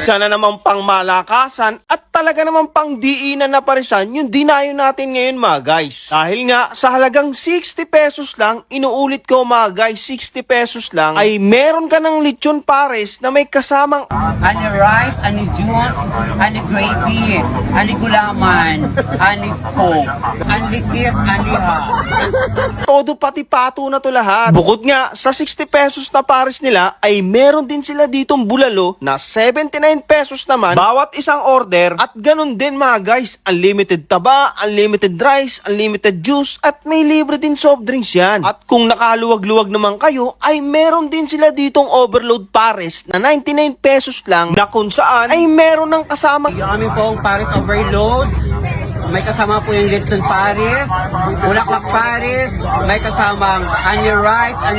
Ika na naman pang malakasan at talaga naman pang diinan na parisan yung dinayo natin ngayon mga guys. Dahil nga sa halagang 60 pesos lang, inuulit ko mga guys, 60 pesos lang, ay meron ka ng lechon pares na may kasamang ani rice, ani juice, ani gravy, ani gulaman, ani coke, ani kiss, ani ha. todo pati pato na to lahat. Bukod nga, sa 60 pesos na pares nila, ay meron din sila ditong bulalo na 79 pesos naman bawat isang order. At ganun din mga guys, unlimited taba, unlimited rice, unlimited juice, at may libre din soft drinks yan. At kung nakaluwag-luwag naman kayo, ay meron din sila ditong overload pares na 99 pesos lang na kung saan ay meron ng kasama Yung aming pong Paris Overload, may kasama po yung lechon Paris, bulaklak Paris, may kasamang ani rice, ani